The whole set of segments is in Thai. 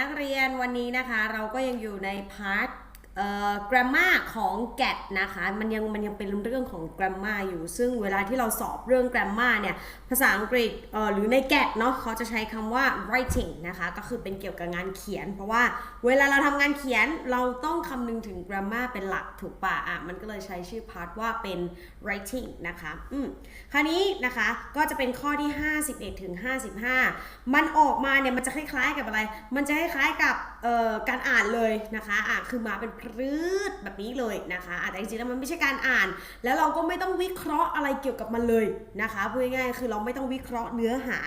นักเรียนวันนี้นะคะ เราก็ยังอยู่ในพาร์ท เอ่อ grammar ของ get นะคะ มันยังมันยังเป็นเรื่องของ grammar อยู่ ซึ่งเวลาที่เราสอบเรื่อง grammar เนี่ย ภาษาอังกฤษหรือใน get เนาะเขาจะใช้คำว่า writing นะคะ ก็คือเป็นเกี่ยวกับงานเขียน เพราะว่าเวลาเราทำงานเขียนเราต้องคำนึงถึง grammar เป็นหลักถูกปะอะ มันก็เลยใช้ชื่อพาร์ทว่าเป็น writing นะคะอืมคราวนี้นะคะก็จะเป็นข้อที่ 51ถึง55 มันออกมาเนี่ยมันจะคล้ายๆกับอะไร มันจะคล้ายๆกับการอ่านเลยนะคะอะคือมาเป็นพรืดแบบนี้เลยนะคะแต่จริงๆแล้วมันไม่ใช่การอ่าน แล้วเราก็ไม่ต้องวิเคราะห์อะไรเกี่ยวกับมันเลยนะคะพูดง่ายๆคือเราไม่ต้องวิเคราะห์เนื้อหา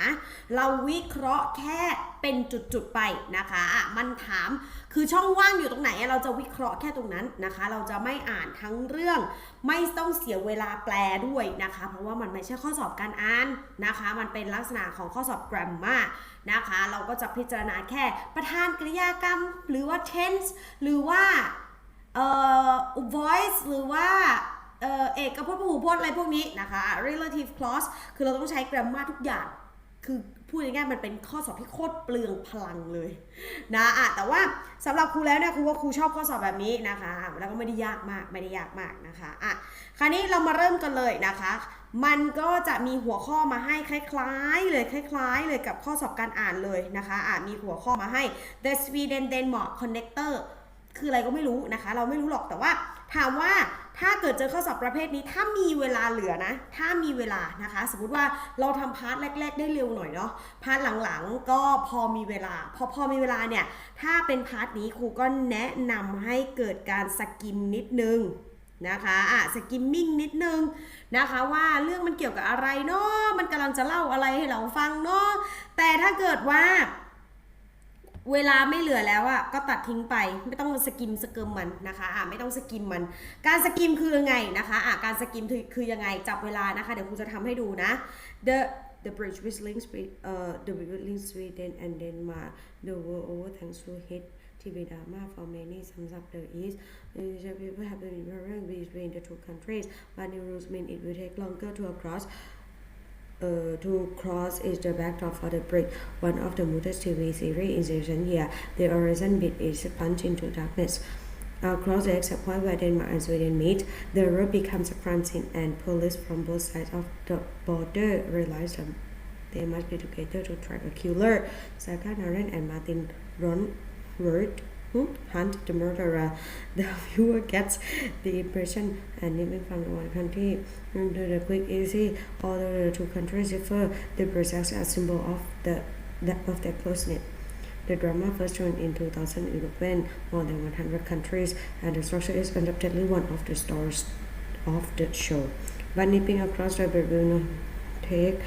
เราวิเคราะห์แค่เป็นจุดๆไปนะคะอะมันถามคือช่องว่างอยู่ตรงไหน เราจะวิเคราะห์แค่ตรงนั้นนะคะ เราจะไม่อ่านทั้งเรื่อง ไม่ต้องเสียเวลาแปลด้วยนะคะ เพราะว่ามันไม่ใช่ข้อสอบการอ่านนะคะ มันเป็นลักษณะของข้อสอบ grammar นะคะ เราก็จะพิจารณาแค่ประธานกริยากรรม หรือว่า tense หรือว่า เอ่อ voice หรือว่าเอ่อเอกพจน์พหูพจน์อะไรพวกนี้นะคะ relative clause คือเราต้องใช้ grammar ทุกอย่าง คือพูดง่ายๆมันเป็นข้อสอบที่โคตรเปลืองพลังเลยนะอะแต่ว่าสำหรับครูแล้วเนี่ยครูว่าครูชอบข้อสอบแบบนี้นะคะ แล้วก็ไม่ได้ยากมากไม่ได้ยากมากนะคะอะคราวนี้เรามาเริ่มกันเลยนะคะ มันก็จะมีหัวข้อมาให้คล้ายๆเลยคล้ายๆเลยกับข้อสอบการอ่านเลยนะคะอะมีหัวข้อมาให้ the Sweden Denmark connector คืออะไรก็ไม่รู้นะคะ เราไม่รู้หรอกแต่ว่าถามว่าถ้าเกิดเจอข้อสอบประเภทนี้ ถ้ามีเวลาเหลือนะ ถ้ามีเวลานะคะ สมมติว่าเราทำพาร์ทแรก ๆ ได้เร็วหน่อยเนาะพาร์ทหลังๆ ก็พอมีเวลา พอพอมีเวลาเนี่ย ถ้าเป็นพาร์ทนี้ครูก็แนะนำให้เกิดการสกิมนิดนึงนะคะอะสกิมมิ่งนิดนึงนะคะว่าเรื่องมันเกี่ยวกับอะไรเนาะมันกำลังจะเล่าอะไรให้เราฟังเนาะแต่ถ้าเกิดว่า เวลาไม่เหลือแล้วอะก็ตัดทิ้งไปไม่ต้องสกิมสเกิมมันนะคะอะไม่ต้องสกิมมัน การสกิมคือยังไงนะคะอะการสกิมคือคือยังไงจับเวลานะคะ เดี๋ยวครูจะทำให้ดูนะ the the bridge which links Swe- uh, the bridge links Sweden and Denmark the world over thanks to hit TV drama for many sums of the east Asia people have been different between the two countries but the rules mean it will take longer to cross uh, to cross is the backdrop for the break. One of the Mutas TV series in here. The horizon bit is plunged into darkness. Across the exit point where Denmark and Sweden meet, the road becomes a crime scene and police from both sides of the border realize that they must be together to track a killer. Saga Naren and Martin Ronward hmm, hunt the murderer. The viewer gets the impression and living from the one country into the quick easy, although the two countries differ, they present a symbol of the, the of their closeness. The drama first ran in 2011, more than 100 countries, and the structure is undoubtedly one of the stars of the show. But nipping across the not take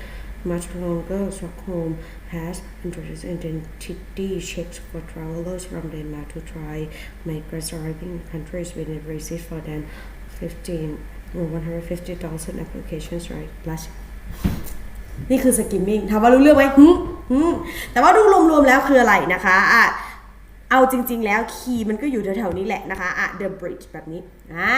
much longer. Stockholm has introduced identity checks for travelers from Denmark to try migrants arriving in countries within receive for than 15 or 150,000 applications right last นี่คือสกิมมิ่งถามว่ารู้เรื่องไหมหึหึแต่ว่าดูรวมๆแล้วคืออะไรนะคะอ่ะ เอาจริง ๆ แล้วคีย์มันก็อยู่แถวๆนี้แหละนะคะอะ the bridge แบบนี้อ่า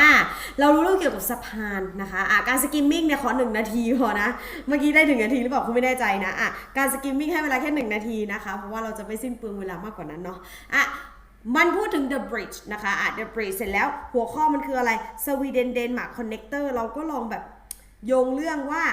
เรารู้เรื่องเกี่ยวกับสะพานนะคะอะการสกิมมิ่งเนี่ยขอหนึ่งนาทีพอนะ เมื่อกี้ได้ถึงนาทีหรือเปล่าคุณไม่แน่ใจนะอะการสกิมมิ่งให้เวลาแค่หนึ่งนาทีนะคะเพราะว่าเราจะไม่สิ้นเปลืองเวลามากกว่านั้นเนาะอะมันพูดถึง the bridge นะคะอะ the bridge เสร็จแล้วหัวข้อมันคืออะไร Sweden Denmark connector เราก็ลองแบบโยงเรื่องว่า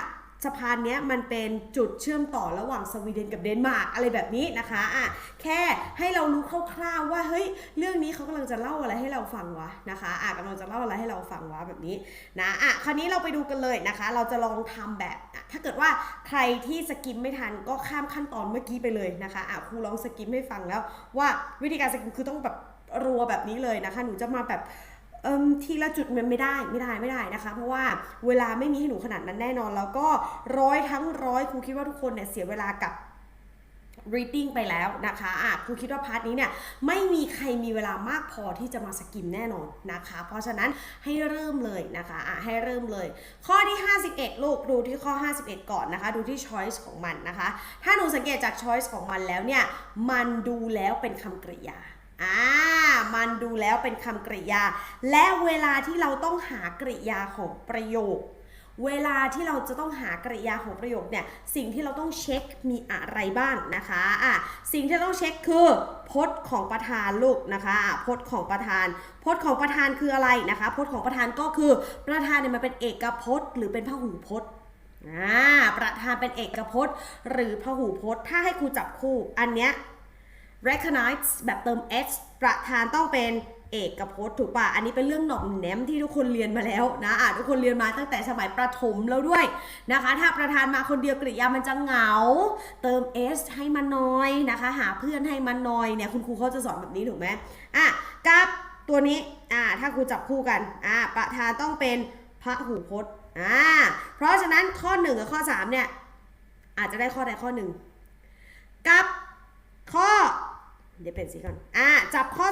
สะพานเนี้ยมันเป็นจุดเชื่อมต่อระหว่างสวีเดนกับเดนมาร์กอะไรแบบนี้นะคะอะแค่ให้เรารู้คร่าวๆว่าเฮ้ยเรื่องนี้เขากำลังจะเล่าอะไรให้เราฟังวะนะคะอะกำลังจะเล่าอะไรให้เราฟังวะแบบนี้นะอะคราวนี้เราไปดูกันเลยนะคะ เราจะลองทำแบบอะถ้าเกิดว่าใครที่สกิมไม่ทันก็ข้ามขั้นตอนเมื่อกี้ไปเลยนะคะอะครูลองสกิมให้ฟังแล้วว่าวิธีการสกิมคือต้องแบบรัวแบบนี้เลยนะคะ หนูจะมาแบบ ทีละจุดมันไม่ได้ไม่ได้ไม่ได้นะคะ เพราะว่าเวลาไม่มีให้หนูขนาดนั้นแน่นอน แล้วก็ร้อยทั้งร้อยครูคิดว่าทุกคนเนี่ยเสียเวลากับ reading ไปแล้วนะคะอะครูคิดว่าพาร์ทนี้เนี่ยไม่มีใครมีเวลามากพอที่จะมาสกิมแน่นอนนะคะ เพราะฉะนั้นให้เริ่มเลยนะคะอะให้เริ่มเลย ข้อที่ 51 ลูกดูที่ข้อ 51 ก่อนนะคะ ดูที่ choice ของมันนะคะ ถ้าหนูสังเกตจาก choice ของมันแล้วเนี่ย มันดูแล้วเป็นคำกริยา อ่ามันดูแล้วเป็นคำกริยา และเวลาที่เราต้องหากริยาของประโยค เวลาที่เราจะต้องหากริยาของประโยคเนี่ยสิ่งที่เราต้องเช็คมีอะไรบ้างนะคะอะสิ่งที่เราต้องเช็คคือพจน์ของประธานลูกนะคะพจน์ของประธานพจน์ของประธานคืออะไรนะคะพจน์ของประธานก็คือประธานเนี่ยมันเป็นเอกพจน์หรือเป็นพหูพจน์อ่าประธานเป็นเอกพจน์ หรือพหูพจน์ ถ้าให้ครูจับคู่อันเนี้ย recognize แบบเติม s ประธานต้องเป็นเอกพจน์ถูกป่ะ อันนี้เป็นเรื่องหนอมแนมที่ทุกคนเรียนมาแล้วนะอะทุกคนเรียนมาตั้งแต่สมัยประถมแล้วด้วยนะคะ ถ้าประธานมาคนเดียวกริยามันจะเหงา เติม s ให้มันน้อยนะคะ หาเพื่อนให้มันน้อยเนี่ยคุณครูเขาจะสอนแบบนี้ถูกไหมอะกับตัวนี้อ่าถ้าครูจับคู่กันอ่าประธานต้องเป็นพระหูพจน์อ่าเพราะฉะนั้นข้อ1กับข้อ3เนี่ยอาจจะได้ข้อใดข้อหนึ่งกับข้อ เดี๋ยวเป็นสีก่อน อะ จับข้อ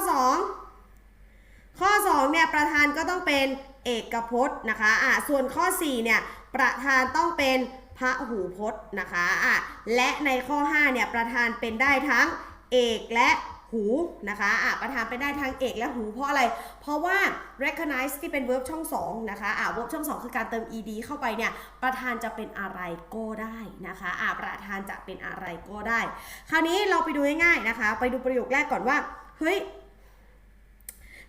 2 ข้อ 2 เนี่ย ประธานก็ต้องเป็นเอกพจน์นะคะ อะ ส่วนข้อ 4 เนี่ย ประธานต้องเป็นพระหูพจน์นะคะ อะ และในข้อ 5 เนี่ย ประธานเป็นได้ทั้งเอกและ หูนะคะอะประธานเป็นได้ทั้งเอกและหูเพราะอะไร เพราะว่า recognize ที่เป็น verb ช่อง2นะคะอะ verb ช่อง 2 คือการเติม ed เข้าไปเนี่ยประธานจะเป็นอะไรก็ได้นะคะอะประธานจะเป็นอะไรก็ได้ คราวนี้เราไปดูง่ายๆนะคะ ไปดูประโยคแรกก่อนว่าเฮ้ย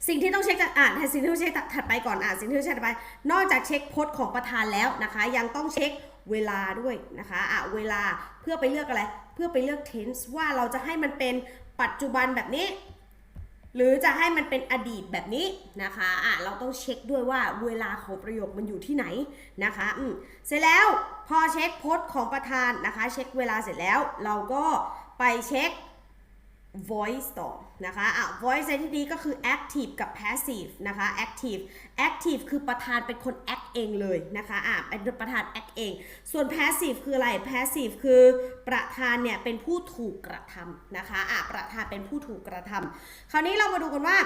สิ่งที่ต้องเช็คอ่านสิ่งที่ต้องเช็คถัดไปก่อนอ่านสิ่งที่ต้องเช็คถัดไป นอกจากเช็คพจน์ของประธานแล้วนะคะ ยังต้องเช็คเวลาด้วยนะคะอะเวลาเพื่อไปเลือกอะไร เพื่อไปเลือก tense ว่าเราจะให้มันเป็น ปัจจุบันแบบนี้ หรือจะให้มันเป็นอดีตแบบนี้นะคะอะเราต้องเช็คด้วยว่าเวลาของประโยคมันอยู่ที่ไหนนะคะอืมเสร็จแล้วพอเช็คพจน์ของประธานนะคะ เช็คเวลาเสร็จแล้ว เราก็ไปเช็ค voice ต่อนะคะอะ voice ในที่นี้ก็คือ active กับ passive นะคะ active active คือประธานเป็นคน act เองเลยนะคะอะเป็นประธาน act เอง ส่วน passive คืออะไร passive คือประธานเนี่ยเป็นผู้ถูกกระทำนะคะอะประธานเป็นผู้ถูกกระทำคราวนี้เรามาดูกันว่า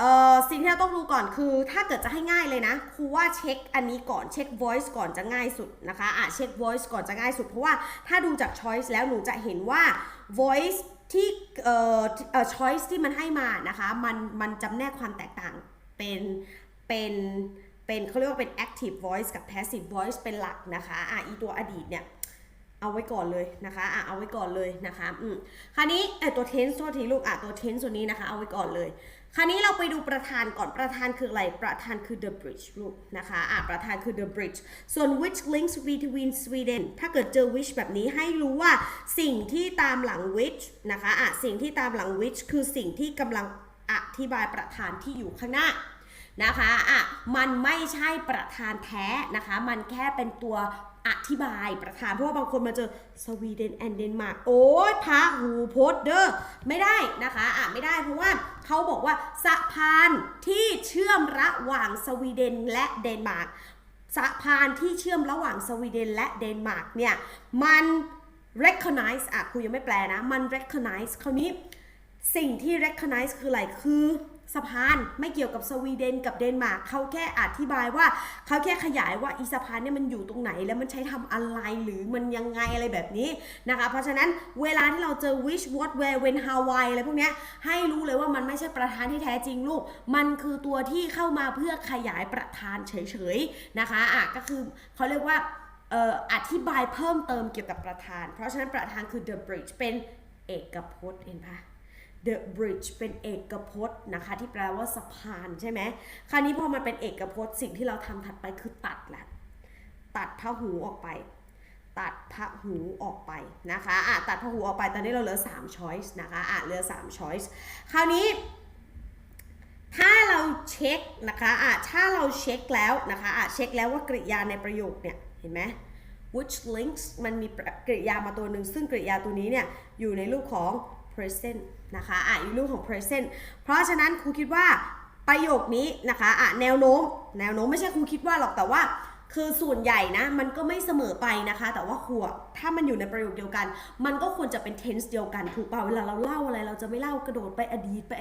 เอ่อสิ่งที่เราต้องดูก่อนคือถ้าเกิดจะให้ง่ายเลยนะครูว่าเช็คอันนี้ก่อนเช็ค voice ก่อนจะง่ายสุดนะคะอะเช็ค voice ก่อนจะง่ายสุด เพราะว่าถ้าดูจาก choice แล้วหนูจะเห็นว่า voice ที่เอ่อเอ่อ choice ที่มันให้มานะคะมันมันจำแนกความแตกต่างเป็นเป็นเป็นเขาเรียกว่าเป็น active voice กับ passive voice เป็นหลักนะคะอะอีตัวอดีตเนี่ยเอาไว้ก่อนเลยนะคะอะเอาไว้ก่อนเลยนะคะอืมคราวนี้เออตัว tense โทษทีลูกอะตัว tense ตัวนี้นะคะเอาไว้ก่อนเลย คราวนี้เราไปดูประธานก่อนประธานคืออะไร ประธานคือ the bridge ลูกนะคะอะประธานคือ the bridge ส่วน which links between Sweden ถ้าเกิดเจอ which แบบนี้ให้รู้ว่าสิ่งที่ตามหลัง which นะคะอะสิ่งที่ตามหลัง which คือสิ่งที่กำลังอธิบายประธานที่อยู่ข้างหน้านะคะอะมันไม่ใช่ประธานแท้นะคะ มันแค่เป็นตัว อธิบายประธาน เพราะว่าบางคนมาเจอสวีเดนแอนเดนมาร์กโอ้ยพระหูพจน์เด้อไม่ได้นะคะอะไม่ได้เพราะว่าเขาบอกว่าสะพานที่เชื่อมระหว่างสวีเดนและเดนมาร์กสะพานที่เชื่อมระหว่างสวีเดนและเดนมาร์กเนี่ยมัน recognize อะครูยังไม่แปลนะ มัน recognize คราวนี้สิ่งที่ recognize คืออะไรคือ สะพานไม่เกี่ยวกับสวีเดนกับเดนมาร์กเขาแค่อธิบายว่าเขาแค่ขยายว่าอีสะพานเนี่ยมันอยู่ตรงไหนแล้วมันใช้ทำอะไรหรือมันยังไงอะไรแบบนี้นะคะ เพราะฉะนั้นเวลาที่เราเจอ which what where when how why อะไรพวกนี้ให้รู้เลยว่ามันไม่ใช่ประธานที่แท้จริงลูก มันคือตัวที่เข้ามาเพื่อขยายประธานเฉยๆนะคะอะก็คือเขาเรียกว่าอธิบายเพิ่มเติมเกี่ยวกับประธาน เพราะฉะนั้นประธานคือ the bridge เป็นเอกพจน์เห็นปะ the bridge เป็นเอกพจน์นะคะ ที่แปลว่าสะพานใช่ไหมคราวนี้พอมันเป็นเอกพจน์สิ่งที่เราทำถัดไปคือตัดแหละตัดพระหูออกไป ตัดพระหูออกไปนะคะอะตัดพระหูออกไปตอนนี้เราเหลือ3 choice นะคะอะเหลือ3 choice คราวนี้ถ้าเราเช็คนะคะอะถ้าเราเช็คแล้วนะคะอะเช็คแล้วว่ากริยาในประโยคเนี่ยเห็นไหม which links มันมีกริยามาตัวหนึ่งซึ่งกริยาตัวนี้เนี่ยอยู่ในรูปของ present นะคะอะอยู่ในรูปของ present เพราะฉะนั้นครูคิดว่าประโยคนี้นะคะอะแนวโน้ม แนวโน้มไม่ใช่ครูคิดว่าหรอกแต่ว่า คือส่วนใหญ่นะ มันก็ไม่เสมอไปนะคะ แต่ว่าครูอะถ้ามันอยู่ในประโยคเดียวกัน มันก็ควรจะเป็น tense เดียวกันถูกเปล่าเวลาเราเล่าอะไร เราจะไม่เล่ากระโดดไปอดีตไป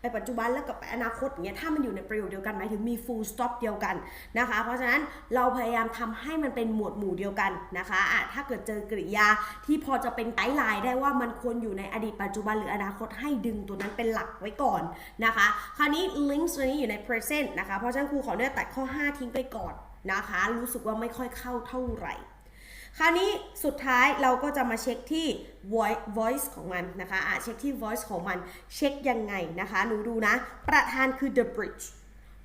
ไปปัจจุบันแล้วกับไปอนาคตอย่างเงี้ยถ้ามันอยู่ในประโยคเดียวกันหมายถึงมี full stop เดียวกันนะคะ เพราะฉะนั้นเราพยายามทำให้มันเป็นหมวดหมู่เดียวกันนะคะอะถ้าเกิดเจอกริยาที่พอจะเป็นไกด์ไลน์ได้ว่ามันควรอยู่ในอดีตปัจจุบันหรืออนาคตให้ดึงตัวนั้นเป็นหลักไว้ก่อนนะคะ คราวนี้ links ตัวนี้อยู่ใน present นะคะเพราะฉะนั้นครูขออนุญาตตัดข้อ 5 ทิ้งไปก่อน นะคะ รู้สึกว่าไม่ค่อยเข้าเท่าไหร่ คราวนี้สุดท้ายเราก็จะมาเช็คที่ voice ของมันนะคะอะเช็คที่ voice ของมัน เช็คยังไงนะคะ หนูดูนะ ประธานคือ the bridge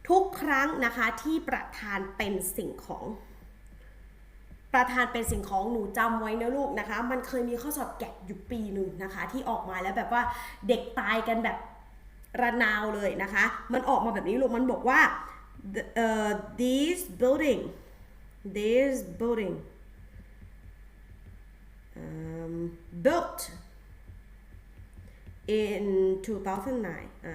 ทุกครั้งนะคะที่ประธานเป็นสิ่งของประธานเป็นสิ่งของหนูจำไว้นะลูกนะคะ มันเคยมีข้อสอบแกะอยู่ปีหนึ่งนะคะ ที่ออกมาแล้วแบบว่าเด็กตายกันแบบระนาวเลยนะคะ มันออกมาแบบนี้ลูกมันบอกว่า the- เอ่อ this building this building um, built in 2009อ่า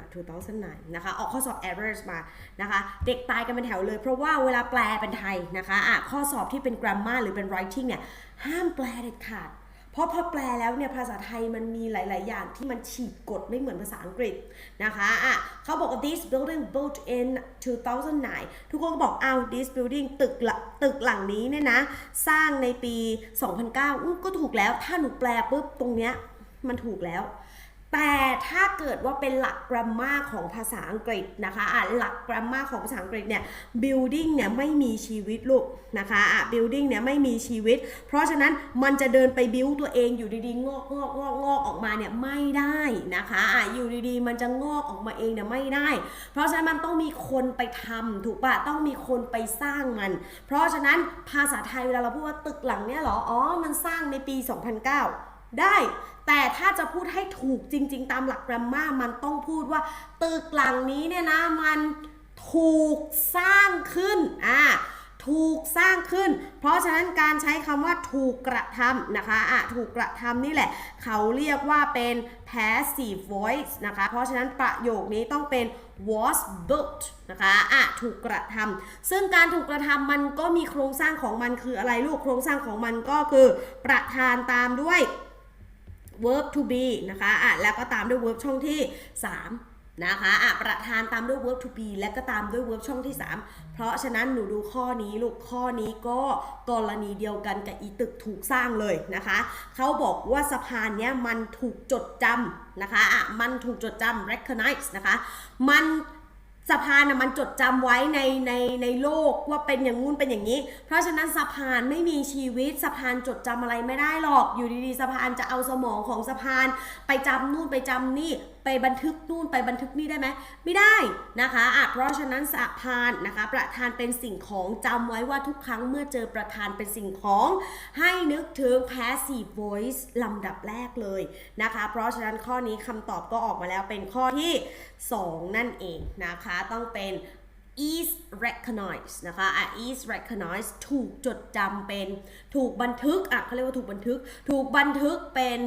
2009 นะคะ ออกข้อสอบ errors มา นะคะ เด็กตายกันเป็นแถวเลย เพราะว่าเวลาแปลเป็นไทยนะคะอะข้อสอบที่เป็น grammar หรือเป็น writing เนี่ย ห้ามแปลเด็ดขาด เพราะพอแปลแล้วเนี่ยภาษาไทยมันมีหลาย ๆ อย่างที่มันฉีกกฎไม่เหมือนภาษาอังกฤษนะคะอะเขาบอกว่า this building built in 2009 ทุกคนก็บอกอ้าว this building ตึกละตึกหลังนี้เนี่ยนะ สร้างในปี 2009อู้ก็ถูกแล้วถ้าหนูแปลปุ๊บตรงเนี้ยมันถูกแล้ว แต่ถ้าเกิดว่าเป็นหลักกรามาของภาษาอังกฤษนะคะอะหลักกรามาของภาษาอังกฤษเนี่ย building เนี่ยไม่มีชีวิตลูกนะคะอะ building เนี่ยไม่มีชีวิต เพราะฉะนั้นมันจะเดินไป build ตัวเองอยู่ดีๆ งอกงอกงอกงอกออกมาเนี่ยไม่ได้นะคะอะอยู่ดีๆ มันจะงอกออกมาเองเนี่ยไม่ได้ เพราะฉะนั้นมันต้องมีคนไปทำถูกปะต้องมีคนไปสร้างมัน เพราะฉะนั้นภาษาไทยเวลาเราพูดว่าตึกหลังเนี่ยหรอ อ๋อ มันสร้างในปี 2009 ได้ แต่ถ้าจะพูดให้ถูกจริง ๆ ตามหลักกราฟมามันต้องพูดว่า ตึกหลังนี้เนี่ยนะมันถูกสร้างขึ้นอ่าถูกสร้างขึ้น เพราะฉะนั้นการใช้คำว่าถูกกระทำนะคะอะถูกกระทำนี่แหละ เขาเรียกว่าเป็น passive voice นะคะ เพราะฉะนั้นประโยคนี้ต้องเป็น was built นะคะอะถูกกระทำซึ่งการถูกกระทำมันก็มีโครงสร้างของมันคืออะไรลูก โครงสร้างของมันก็คือประธานตามด้วย verb to be นะคะอะแล้วก็ตามด้วย verb ช่องที่ 3นะคะอะประธานตามด้วย verb to be และก็ตามด้วย verb ช่องที่ 3 เพราะฉะนั้นหนูดูข้อนี้ลูกข้อนี้ก็กรณีเดียวกันกับอีตึกถูกสร้างเลยนะคะ เขาบอกว่าสะพานเนี้ยมันถูกจดจำนะคะอะมันถูกจดจำ recognize นะคะ มัน สะพานนะมันจดจำไว้ในในในโลกว่าเป็นอย่างงู้นเป็นอย่างนี้ เพราะฉะนั้นสะพานไม่มีชีวิตสะพานจดจำอะไรไม่ได้หรอก อยู่ดีๆสะพานจะเอาสมองของสะพาน ไปจำนู่นไปจำนี่ ไปบันทึกนู่นไปบันทึกนี่ได้ไหมไม่ได้นะคะอะเพราะฉะนั้นสะพานนะคะ ประธานเป็นสิ่งของจำไว้ว่าทุกครั้งเมื่อเจอประธานเป็นสิ่งของ ให้นึกถึง passive voice ลำดับแรกเลยนะคะ เพราะฉะนั้นข้อนี้คำตอบก็ออกมาแล้วเป็นข้อที่ 2 นั่นเองนะคะ ต้องเป็น is recognized นะคะอะ is recognized ถูกจดจำเป็น ถูกบันทึกอะเขาเรียกว่าถูกบันทึก ถูกบันทึกเป็น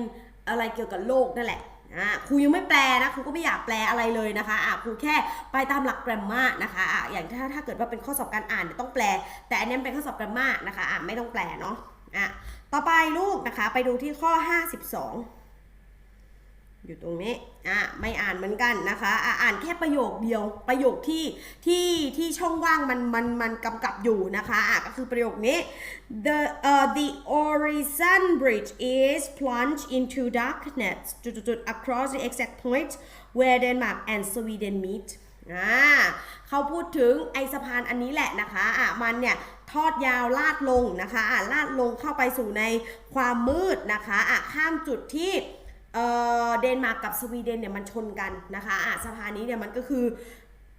อะไรเกี่ยวกับโลกนั่นแหละ อะครูยังไม่แปลนะครูก็ไม่อยากแปลอะไรเลยนะคะอะครูแค่ไปตามหลักแกรมมานะคะอะอย่างถ้าถ้าเกิดว่าเป็นข้อสอบการอ่านต้องแปล แต่อันนี้เป็นข้อสอบแกรมมานะคะอะไม่ต้องแปลเนาะอะต่อไปลูกนะคะ ไปดูที่ข้อ 52 อยู่ตรงนี้ อะ ไม่อ่านเหมือนกันนะคะ อะอ่านแค่ประโยคเดียว ประโยคที่ ที่ ที่ช่องว่างมัน มัน มันกำกับอยู่นะคะ อะ ก็คือประโยคนี้ the uh, the horizon bridge is plunged into darkness จุดๆๆ across the exact point where Denmark and Sweden meet อ่าเขาพูดถึงไอสะพานอันนี้แหละนะคะ อะ มันเนี่ยทอดยาวลาดลงนะคะ อะ ลาดลงเข้าไปสู่ในความมืดนะคะ อะ ข้ามจุดที่ เดนมาร์กกับสวีเดนเนี่ยมันชนกันนะคะอะสะพานนี้เนี่ยมันก็คือ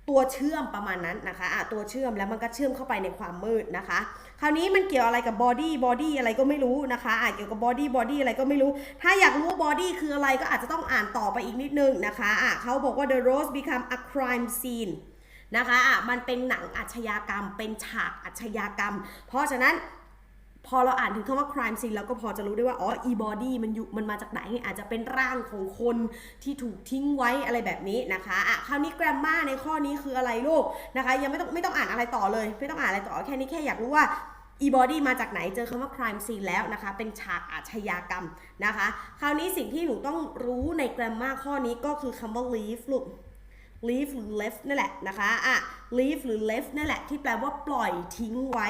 ตัวเชื่อมประมาณนั้นนะคะอะตัวเชื่อมแล้วมันก็เชื่อมเข้าไปในความมืดนะคะ คราวนี้มันเกี่ยวอะไรกับบอดี้บอดี้อะไรก็ไม่รู้นะคะะเกี่ยวกับบอดี้บอดี้อะไรก็ไม่รู้ ถ้าอยากรู้บอดี้คืออะไรก็อาจจะต้องอ่านต่อไปอีกนิดนึงนะคะอะเขาบอกว่า the roads become a crime scene นะคะะมันเป็นหนังอาชญากรรม เป็นฉากอาชญากรรม เพราะฉะนั้น พอเราอ่านถึงคำว่า crime scene เราก็พอจะรู้ได้ว่า อ๋อ e body มันอยู่มันมาจากไหน อาจจะเป็นร่างของคนที่ถูกทิ้งไว้อะไรแบบนี้นะคะอะคราวนี้ grammar ในข้อนี้คืออะไรลูกนะคะ ยังไม่ต้องไม่ต้องอ่านอะไรต่อเลย ไม่ต้องอ่านอะไรต่อแค่นี้แค่อยากรู้ว่า e body มาจากไหนเจอคำว่า crime scene แล้วนะคะ เป็นฉากอาชญากรรมนะคะ คราวนี้สิ่งที่หนูต้องรู้ใน grammar ข้อนี้ก็คือคำว่า leave ลูก leave หรือ left นั่นแหละนะคะอะ leave หรือ left นั่นแหละที่แปลว่าปล่อยทิ้งไว้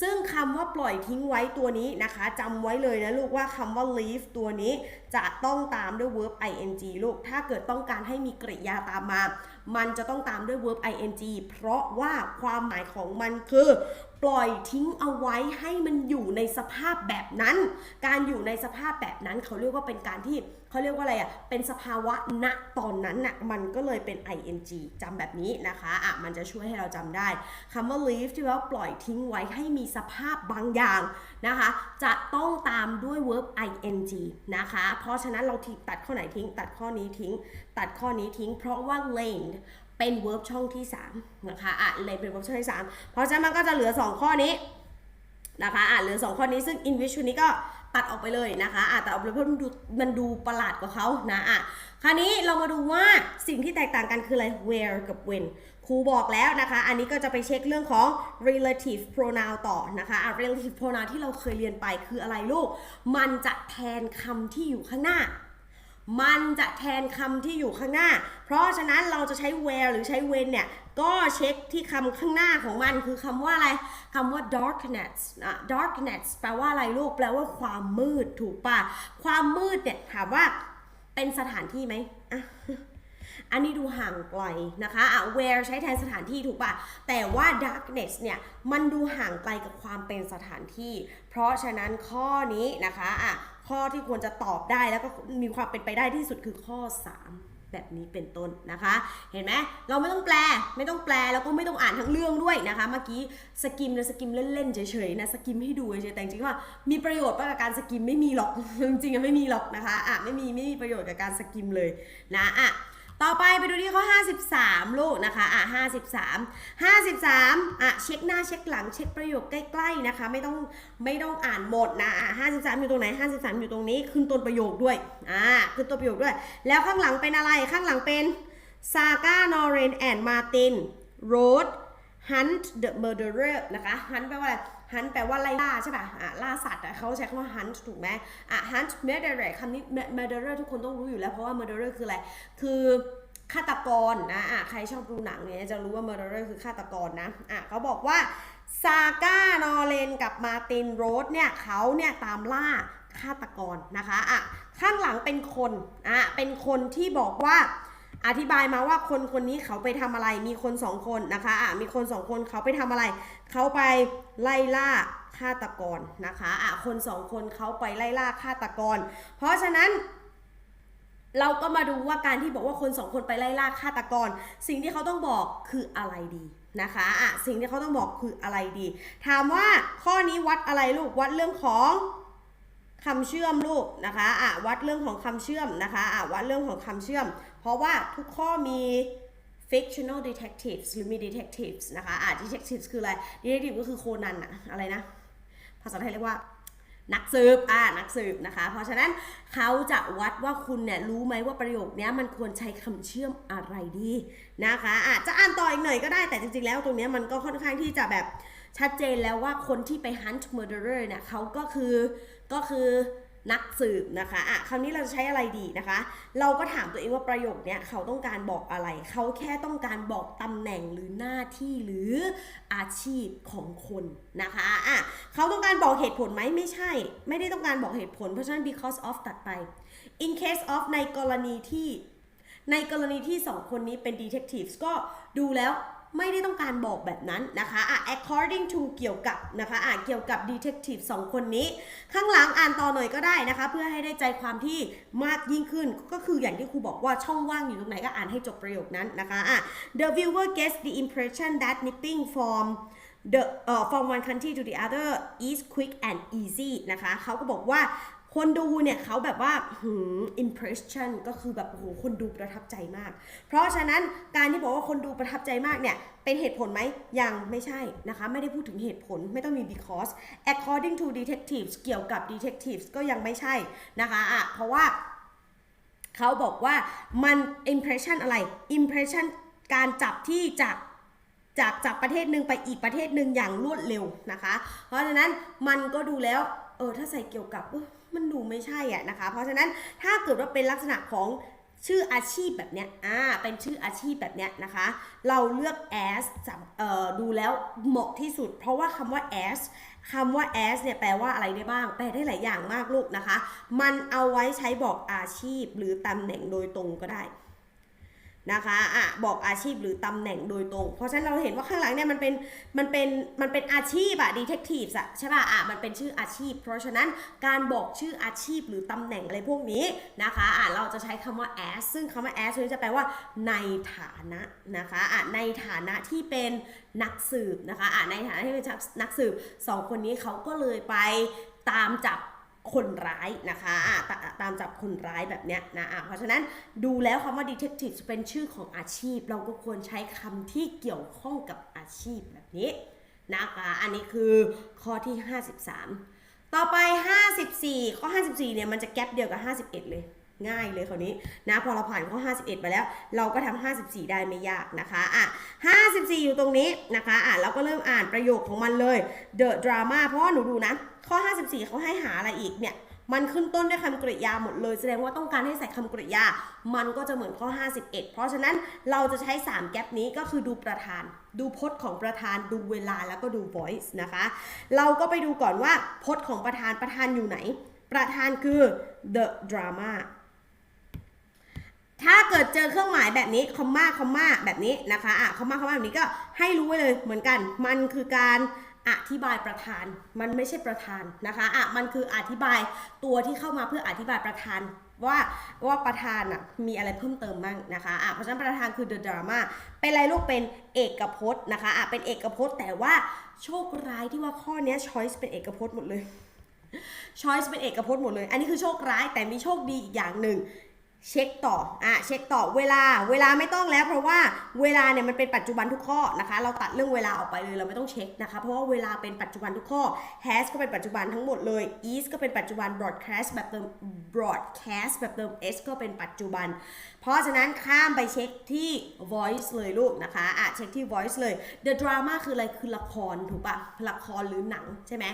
ซึ่งคำว่าปล่อยทิ้งไว้ตัวนี้นะคะจำไว้เลยนะลูกว่าคำว่า leave ตัวนี้จะต้องตามด้วย verb ing ลูก ถ้าเกิดต้องการให้มีกริยาตามมา มันจะต้องตามด้วย verb ing เพราะว่าความหมายของมันคือ ปล่อยทิ้งเอาไว้ให้มันอยู่ในสภาพแบบนั้น การอยู่ในสภาพแบบนั้นเขาเรียกว่าเป็นการที่เขาเรียกว่าอะไรอะ เป็นสภาวะณตอนนั้นน่ะ มันก็เลยเป็น ing จำแบบนี้นะคะ อะ มันจะช่วยให้เราจำได้คำว่า leave ที่ว่าปล่อยทิ้งไว้ให้มีสภาพบางอย่างนะคะ จะต้องตามด้วย verb ing นะคะ เพราะฉะนั้นเราตัดข้อไหนทิ้ง ตัดข้อนี้ทิ้ง ตัดข้อนี้ทิ้ง เพราะว่า lane เป็น verb ช่องที่3นะคะอะ lane เป็น verb ช่องที่ 3 เพราะฉะนั้นมันก็จะเหลือ 2 ข้อนี้นะคะอะเหลือ 2 ข้อนี้ซึ่ง in which นี้ก็ตัดออกไปเลยนะคะอะแต่เอาไปเพราะมันดูมันดูประหลาดกว่าเขานะอะคราวนี้เรามาดูว่าสิ่งที่แตกต่างกันคืออะไร where กับ when ครูบอกแล้วนะคะ อันนี้ก็จะไปเช็คเรื่องของ relative pronoun ต่อนะคะะ relative pronoun ที่เราเคยเรียนไปคืออะไรลูก มันจะแทนคำที่อยู่ข้างหน้า มันจะแทนคำที่อยู่ข้างหน้า เพราะฉะนั้นเราจะใช้ where หรือใช้ when เนี่ย ก็เช็คที่คำข้างหน้าของมันคือคำว่าอะไรคำว่า darkness นะ darkness แปลว่าอะไรลูก แปลว่าความมืดถูกปะความมืดเนี่ยถามว่าเป็นสถานที่ไหมอะ อันนี้ดูห่างไกลนะคะอะ where ใช้แทนสถานที่ถูกป่ะแต่ว่า darkness เนี่ย มันดูห่างไกลกับความเป็นสถานที่ เพราะฉะนั้นข้อนี้นะคะอะข้อที่ควรจะตอบได้แล้วก็มีความเป็นไปได้ที่สุดคือข้อ 3แบบนี้เป็นต้นนะคะ เห็นไหมเราไม่ต้องแปล ไม่ต้องแปลแล้วก็ไม่ต้องอ่านทั้งเรื่องด้วยนะคะ เมื่อกี้สกิมนะสกิมเล่นๆเฉยๆนะสกิมให้ดูเฉยๆแต่จริงๆว่ามีประโยชน์ปะกับการสกิมไม่มีหรอกจริงๆไม่มีหรอกนะคะอะไม่มีไม่มีประโยชน์กับการสกิมเลยนะอะ ต่อไปไปดูที่ข้อ 53 ลูกนะคะอะ53 53อะเช็คหน้าเช็คหลังเช็คประโยคใกล้ๆนะคะ ไม่ต้องไม่ต้องอ่านหมดนะอะ53 อยู่ตรงไหน 53 อยู่ตรงนี้ขึ้นต้นประโยคด้วยอ่าขึ้นต้นประโยคด้วย แล้วข้างหลังเป็นอะไรข้างหลังเป็นซาก้านอร์เรนแอนด์มาตินโรด hunt the murderer นะคะ hunt แปลว่าอะไร hunt แปลว่าไล่ล่าใช่ป่ะอะล่าสัตว์อะเขาใช้คำว่า hunt ถูกไหมอะ hunt murderer คำนี้ murderer ทุกคนต้องรู้อยู่แล้วเพราะว่า murderer คืออะไร คือฆาตกรนะอะใครชอบดูหนังเนี่ยจะรู้ว่า murderer คือฆาตกรนะอะเขาบอกว่าซาก้านอเลนกับมาตินโรดเนี่ยเขาเนี่ยตามล่าฆาตกรนะคะอะข้างหลังเป็นคนอะเป็นคนที่บอกว่า อธิบายมาว่าคนคนนี้เขาไปทำอะไร มีคนสองคนนะคะอะมีคนสองคนเขาไปทำอะไร เขาไปไล่ล่าฆาตกรนะคะอะคนสองคนเขาไปไล่ล่าฆาตกร เพราะฉะนั้น เราก็มาดูว่าการที่บอกว่าคนสองคนไปไล่ล่าฆาตกร สิ่งที่เขาต้องบอกคืออะไรดีนะคะอะสิ่งที่เขาต้องบอกคืออะไรดี ถามว่าข้อนี้วัดอะไรลูกวัดเรื่องของคำเชื่อมลูกนะคะอะวัดเรื่องของคำเชื่อมนะคะอะวัดเรื่องของคำเชื่อม เพราะว่าทุกข้อมี fictional detectives หรือมี detectives นะคะอะ detectives คืออะไร detective ก็คือโคนันอะอะไรนะ ภาษาไทยเรียกว่านักสืบ อ่า นักสืบนะคะ เพราะฉะนั้นเขาจะวัดว่าคุณเนี่ยรู้ไหมว่าประโยคนี้มันควรใช้คำเชื่อมอะไรดีนะคะ อาจจะอ่านต่ออีกหน่อยก็ได้ แต่จริงๆ แล้วตรงนี้มันก็ค่อนข้างที่จะแบบชัดเจนแล้วว่าคนที่ไป hunt murderer เนี่ยเขาก็คือก็คือ นักสืบนะคะอะคราวนี้เราจะใช้อะไรดีนะคะ เราก็ถามตัวเองว่าประโยคเนี้ยเขาต้องการบอกอะไร เขาแค่ต้องการบอกตำแหน่งหรือหน้าที่หรืออาชีพของคนนะคะอะเขาต้องการบอกเหตุผลไหมไม่ใช่ ไม่ได้ต้องการบอกเหตุผล เพราะฉะนั้น because of ตัดไป in case of ในกรณีที่ในกรณีที่สองคนนี้เป็น detectives ก็ดูแล้ว ไม่ได้ต้องการบอกแบบนั้นนะคะอะ according to เกี่ยวกับนะคะอะเกี่ยวกับ detective สองคนนี้ ข้างหลังอ่านต่อหน่อยก็ได้นะคะ เพื่อให้ได้ใจความที่มากยิ่งขึ้น ก็คืออย่างที่ครูบอกว่าช่องว่างอยู่ตรงไหนก็อ่านให้จบประโยคนั้นนะคะอะ the viewer gets the impression that nipping from the uh, from one country to the other is quick and easy นะคะเขาก็บอกว่า คนดูเนี่ยเขาแบบว่าหืม impression ก็คือแบบโอ้โหคนดูประทับใจมาก เพราะฉะนั้นการที่บอกว่าคนดูประทับใจมากเนี่ย เป็นเหตุผลไหมยังไม่ใช่นะคะ ไม่ได้พูดถึงเหตุผลไม่ต้องมี because according to detectives เกี่ยวกับ detectives ก็ยังไม่ใช่นะคะอะเพราะว่าเขาบอกว่ามัน impression อะไร impression การจับที่จากจากจากประเทศหนึ่งไปอีกประเทศหนึ่งอย่างรวดเร็วนะคะ เพราะฉะนั้นมันก็ดูแล้ว เออถ้าใส่เกี่ยวกับ มันดูไม่ใช่อะนะคะ เพราะฉะนั้นถ้าเกิดว่าเป็นลักษณะของชื่ออาชีพแบบเนี้ย อ่า เป็นชื่ออาชีพแบบเนี้ยนะคะ เราเลือก as เอ่อ ดูแล้วเหมาะที่สุด เพราะว่าคำว่า as คำว่า as เนี่ยแปลว่าอะไรได้บ้าง แปลได้หลายอย่างมากลูกนะคะ มันเอาไว้ใช้บอกอาชีพหรือตำแหน่งโดยตรงก็ได้ นะคะอะบอกอาชีพหรือตำแหน่งโดยตรง เพราะฉะนั้นเราเห็นว่าข้างหลังเนี่ยมันเป็นมันเป็นมันเป็นอาชีพอะ detectives อะใช่ป่ะอะมันเป็นชื่ออาชีพ เพราะฉะนั้นการบอกชื่ออาชีพหรือตำแหน่งอะไรพวกนี้นะคะอะเราจะใช้คำว่า as ซึ่งคำว่า as นี้จะแปลว่าในฐานะนะคะอะในฐานะที่เป็นนักสืบนะคะอะในฐานะที่เป็นนักสืบสองคนนี้เขาก็เลยไปตามจับ คนร้ายนะคะตาตามจับคนร้ายแบบเนี้ยนะะเพราะฉะนั้นดูแล้วคำว่า detective จะเป็นชื่อของอาชีพ เราก็ควรใช้คำที่เกี่ยวข้องกับอาชีพแบบนี้นะคะอันนี้คือข้อที่ 53 ต่อไป 54 ข้อ 54เนี่ยมันจะแก๊ปเดียวกับ 51 เลยง่ายเลยคราวนี้นะพอเราผ่านข้อ 51มาแล้ว เราก็ทำ54 ได้ไม่ยากนะคะอะ54 อยู่ตรงนี้นะคะอะเราก็เริ่มอ่านประโยคของมันเลย The drama เพราะหนูดูนะ ข้อ 54เขาให้หาอะไรอีกเนี่ยมันขึ้นต้นด้วยคำกริยาหมดเลย แสดงว่าต้องการให้ใส่คำกริยา มันก็จะเหมือนข้อ 51 เพราะฉะนั้นเราจะใช้ 3 แก๊ปนี้ก็คือดูประธาน ดูพจน์ของประธาน ดูเวลาแล้วก็ดู voice นะคะ เราก็ไปดูก่อนว่าพจน์ของประธานประธานอยู่ไหน ประธานคือ the drama ถ้าเกิดเจอเครื่องหมายแบบนี้คอมมาคอมมาแบบนี้นะคะอะคอมมาคอมมาแบบนี้ก็ให้รู้ไว้เลยเหมือนกัน มันคือการ อธิบายประธาน มันไม่ใช่ประธานนะคะอะมันคืออธิบายตัวที่เข้ามาเพื่ออธิบายประธานว่าว่าประธานอะมีอะไรเพิ่มเติมบ้างนะคะอะเพราะฉะนั้นประธานคือ the drama เป็นอะไรลูกเป็นเอกพจน์นะคะอะเป็นเอกพจน์แต่ว่าโชคร้ายที่ว่าข้อนี้ย choice เป็นเอกพจน์หมดเลย choice เป็นเอกพจน์หมดเลย อันนี้คือโชคร้ายแต่มีโชคดีอีกอย่างหนึ่ง เช็คต่อ อะ เช็คต่อ เวลา เวลาไม่ต้องแล้ว เพราะว่าเวลาเนี่ยมันเป็นปัจจุบันทุกข้อนะคะ เราตัดเรื่องเวลาออกไปเลยเราไม่ต้องเช็คนะคะ เพราะว่าเวลาเป็นปัจจุบันทุกข้อ has ก็เป็นปัจจุบันทั้งหมดเลย is ก็เป็นปัจจุบัน broadcast แบบเติม broadcast แบบเติม s ก็เป็นปัจจุบัน เพราะฉะนั้นข้ามไปเช็คที่ voice เลยลูกนะคะ อะ เช็คที่ voice เลย the drama คืออะไร คือละครถูกปะละครหรือหนังใช่ไหม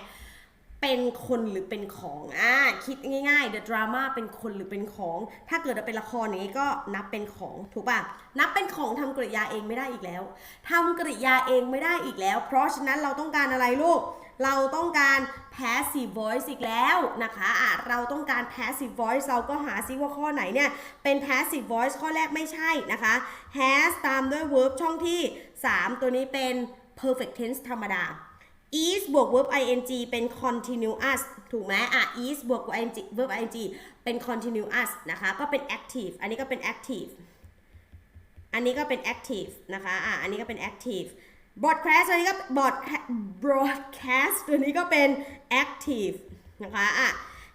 เป็นคนหรือเป็นของอ่าคิดง่ายๆ the drama เป็นคนหรือเป็นของ ถ้าเกิดว่าเป็นละครอย่างนี้ก็นับเป็นของถูกป่ะนับเป็นของทำกริยาเองไม่ได้อีกแล้วทำกริยาเองไม่ได้อีกแล้ว เพราะฉะนั้นเราต้องการอะไรลูก เราต้องการ passive voice อีกแล้วนะคะอะเราต้องการ passive voice เราก็หาซิว่าข้อไหนเนี่ยเป็น passive voice ข้อแรกไม่ใช่นะคะ has ตามด้วย verb ช่องที่ 3 ตัวนี้เป็น perfect tense ธรรมดา is บวก verb ing เป็น continuous ถูกไหมอะ is บวก ing verb ing เป็น continuous นะคะ ก็เป็น active อันนี้ก็เป็น active อันนี้ก็เป็น active นะคะ อะ อันนี้ก็เป็น active broadcast ตัวนี้ก็ broad broadcast ตัวนี้ก็เป็น active นะคะ อะ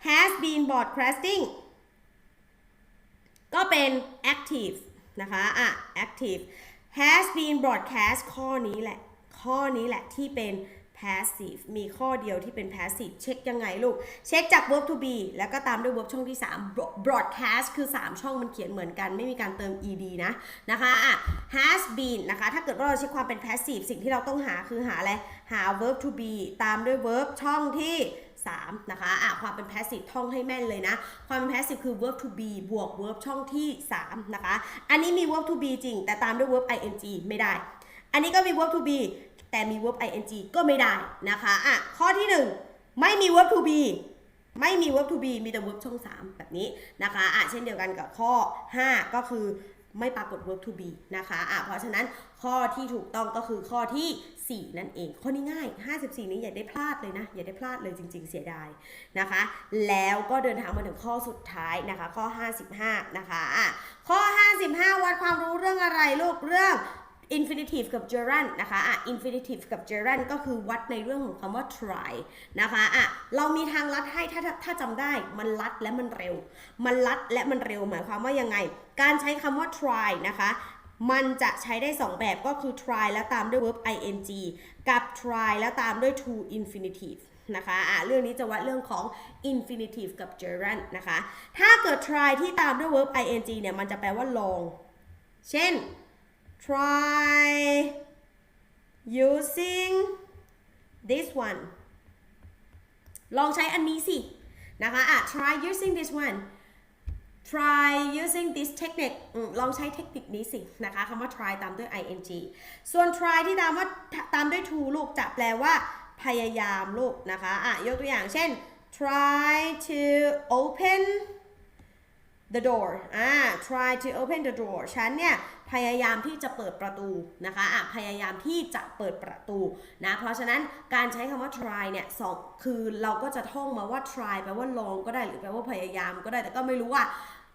has been broadcasting ก็เป็น active นะคะ อะ active has been broadcast ข้อนี้แหละ ข้อนี้แหละที่เป็น passive มีข้อเดียวที่เป็น passive เช็คยังไงลูก เช็คจาก verb to be แล้วก็ตามด้วย verb ช่องที่3 Bro- broadcast คือ 3 ช่องมันเขียนเหมือนกัน ไม่มีการเติม ed นะ นะคะอะ has been นะคะ ถ้าเกิดว่าเราเช็คความเป็น passive สิ่งที่เราต้องหาคือหาอะไร หา verb to be ตามด้วย verb ช่องที่3นะคะอะความเป็น passive ท่องให้แม่นเลยนะ ความเป็น passive คือ verb to be บวก verb ช่องที่ 3 นะคะ อันนี้มี verb to be จริง แต่ตามด้วย verb ing ไม่ได้ อันนี้ก็มี verb to be แต่มี verb ing ก็ไม่ได้นะคะอะข้อที่ 1 ไม่มี verb to be ไม่มี verb to be มีแต่ verb ช่อง 3 แบบนี้นะคะอะเช่นเดียวกันกับข้อ 5 ก็คือไม่ปรากฏ verb to be นะคะอะเพราะฉะนั้นข้อที่ถูกต้องก็คือข้อที่ 4 นั่นเอง ข้อนี้ง่าย 54 นี้อย่าได้พลาดเลยนะ อย่าได้พลาดเลยจริง ๆ เสียดายนะคะ แล้วก็เดินทางมาถึงข้อสุดท้ายนะคะ ข้อ 55 นะคะอะข้อ 55 วัดความรู้เรื่องอะไรลูกเรื่อง infinitive กับ gerund นะคะอะ infinitive กับ gerund ก็คือวัดในเรื่องของคำว่า try นะคะอะเรามีทางลัดให้ถ้าถ้าจำได้มันลัดและมันเร็ว มันลัดและมันเร็วหมายความว่ายังไง การใช้คำว่า try นะคะมันจะใช้ได้ 2 แบบก็คือ try แล้วตามด้วย verb ing กับ try แล้วตามด้วย to infinitive นะคะอะเรื่องนี้จะวัดเรื่องของ infinitive กับ gerund นะคะ ถ้าเกิด try ที่ตามด้วย verb ing เนี่ย มันจะแปลว่าลอง เช่น try using this one ลองใช้อันนี้สิ นะคะอะ try using this one try using this technique ลองใช้เทคนิคนี้สิ นะคะคำว่า try ตามด้วย ing ส่วน try ที่ตามว่าตามด้วย to ลูกจะแปลว่า พยายามลูกนะคะ อะ ยกตัวอย่างเช่น try to open the door อ่า try to open the door ฉันเนี่ย พยายามที่จะเปิดประตูนะคะอะพยายามที่จะเปิดประตูนะเพราะฉะนั้นการใช้คำว่า try เนี่ยสองคือเราก็จะท่องมาว่า try แปลว่าลองก็ได้หรือแปลว่าพยายามก็ได้แต่ก็ไม่รู้ว่า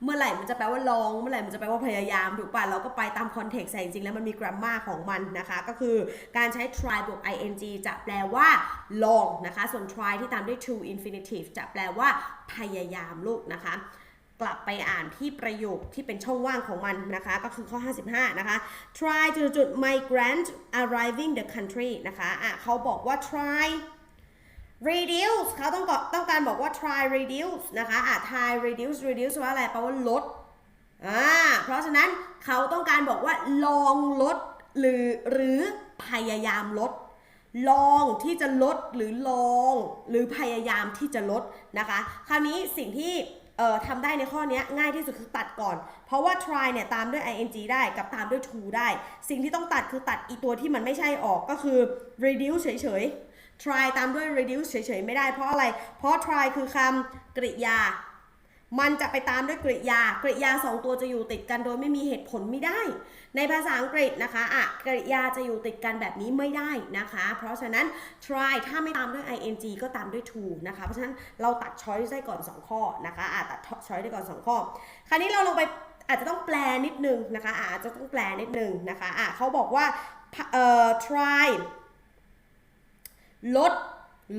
เมื่อไหร่มันจะแปลว่าลอง เมื่อไหร่มันจะแปลว่าพยายามถูกป่ะเราก็ไปตามคอนเท็กซ์แต่จริงๆแล้วมันมี grammar ของมันนะคะ ก็คือการใช้ try บวก ing จะแปลว่าลองนะคะ ส่วน try ที่ตามด้วย to infinitive จะแปลว่าพยายามลูกนะคะ กลับไปอ่านที่ประโยคที่เป็นช่องว่างของมันนะคะ ก็คือข้อ 55 นะคะ try จุดจุด migrant arriving the country นะคะอะเขาบอกว่า try reduce เขาต้องต้องการบอกว่า try reduce นะคะอะ try reduce reduce ว่าอะไรแปลว่าลดอ่าเพราะฉะนั้นเขาต้องการบอกว่าลองลดหรือหรือพยายามลด ลองที่จะลดหรือลอง หรือพยายามที่จะลดนะคะ คราวนี้สิ่งที่ เอ่อทำได้ในข้อนี้ง่ายที่สุดคือตัดก่อน เพราะว่า try เนี่ยตามด้วย ing ได้กับตามด้วย to ได้ สิ่งที่ต้องตัดคือตัดอีตัวที่มันไม่ใช่ออกก็คือ reduce เฉยๆ try ตามด้วย reduce เฉยๆ ไม่ได้เพราะอะไร เพราะ try คือคำกริยา มันจะไปตามด้วยกริยากริยาสองตัวจะอยู่ติดกันโดยไม่มีเหตุผลไม่ได้ ในภาษาอังกฤษนะคะอะกริยาจะอยู่ติดกันแบบนี้ไม่ได้นะคะ เพราะฉะนั้น try ถ้าไม่ตามด้วย ing ก็ตามด้วย to นะคะ เพราะฉะนั้นเราตัด choice ได้ก่อน 2 ข้อนะคะอะตัด choice ได้ก่อน 2 ข้อ คราวนี้เราลงไปอาจจะต้องแปลนิดนึงนะคะอะอาจจะต้องแปลนิดนึงนะคะอะเขาบอกว่าเอ่อ try ลด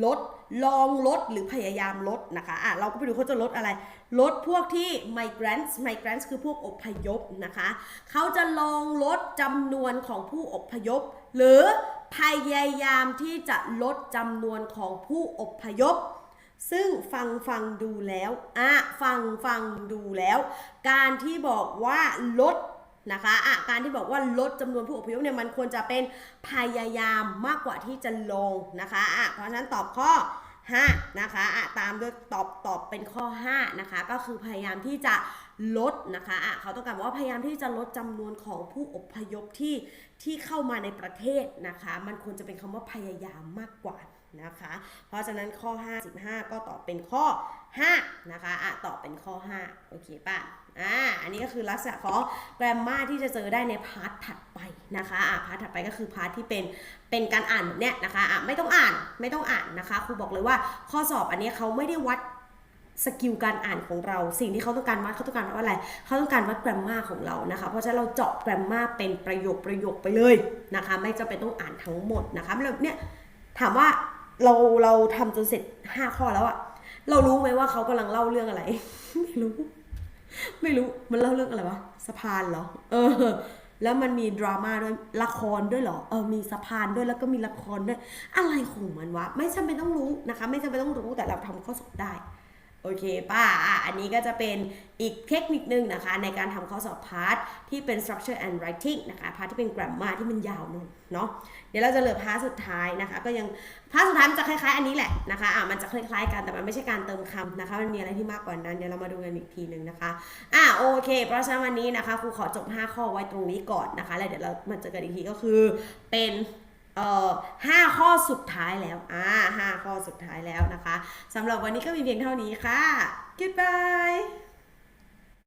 ลด ลองลดหรือพยายามลดนะคะอะเราก็ไปดูเขาจะลดอะไร ลดพวกที่ migrants migrants คือพวกอพยพนะคะ เขาจะลองลดจำนวนของผู้อพยพ หรือพยายามที่จะลดจำนวนของผู้อพยพ ซึ่งฟังฟังดูแล้วอะฟังฟังดูแล้ว การที่บอกว่าลด นะคะะการที่บอกว่าลดจำนวนผู้อพยพเนี่ยมันควรจะเป็นพยายามมากกว่าที่จะลงนะคะะเพราะฉะนั้นตอบข้อ5นะคะะตามด้วยตอบตอบเป็นข้อ5นะคะก็คือพยายามที่จะลดนะคะะเขาต้องการบอกว่าพยายามที่จะลดจำนวนของผู้อพยพที่ที่เข้ามาในประเทศนะคะ มันควรจะเป็นคำว่าพยายามมากกว่านะคะ เพราะฉะนั้นข้อ 55 ก็ตอบเป็นข้อ 5 นะคะอะตอบเป็นข้อ 5 โอเคป่ะอ่าอันนี้ก็คือลักษณะของ grammar ที่จะเจอได้ในพาร์ทถัดไปนะคะอะพาร์ทถัดไปก็คือพาร์ทที่เป็นเป็นการอ่านแบบเนี้ยนะคะอะไม่ต้องอ่านไม่ต้องอ่านนะคะครูบอกเลยว่าข้อสอบอันนี้เขาไม่ได้วัดสกิลการอ่านของเรา สิ่งที่เขาต้องการวัดเขาต้องการวัดอะไรเขาต้องการวัด grammar ของเรานะคะ เพราะฉะนั้นเราเจาะ grammar เป็นประโยคประโยคไปเลยนะคะ ไม่จำเป็นต้องอ่านทั้งหมดนะคะแล้วเนี่ยถามว่าเราเราทำจนเสร็จ 5 ข้อแล้วอะ เรารู้ไหมว่าเขากำลังเล่าเรื่องอะไร ไม่รู้ ไม่รู้มันเล่าเรื่องอะไรวะสะพานเหรอ เออ แล้วมันมีดราม่าด้วยละครด้วยเหรอเออมีสะพานด้วยแล้วก็มีละครด้วย อะไรของมันวะ ไม่จำเป็นต้องรู้นะคะ ไม่จำเป็นต้องรู้แต่เราทำข้อสอบได้ โอเคป่ะอะ อันนี้ก็จะเป็นอีกเทคนิคนึงนะคะ ในการทำข้อสอบพาร์ทที่เป็น structure and writing นะคะ พาร์ทที่เป็น grammar ที่มันยาวน่เนาะ เดี๋ยวเราจะเหลือพาร์ทสุดท้ายนะคะ ก็ยังพาร์ทสุดท้ายมันจะคล้ายๆ อันนี้แหละนะคะ อะ มันจะคล้ายๆกัน แต่มันไม่ใช่การเติมคำนะคะ มันมีอะไรที่มากกว่านั้น เดี๋ยวเรามาดูกันอีกทีหนึ่งนะคะ อะ โอเค เพราะฉะนั้นวันนี้นะคะ ครูขอจบ 5 ข้อไว้ตรงนี้ก่อนนะคะ แล้วเดี๋ยวเรามาเจอกันอีกทีก็คือเป็น ห้าข้อสุดท้ายแล้วอ่าห้าข้อสุดท้ายแล้วนะคะสำหรับวันนี้ก็มีเพียงเท่านี้ค่ะ goodbye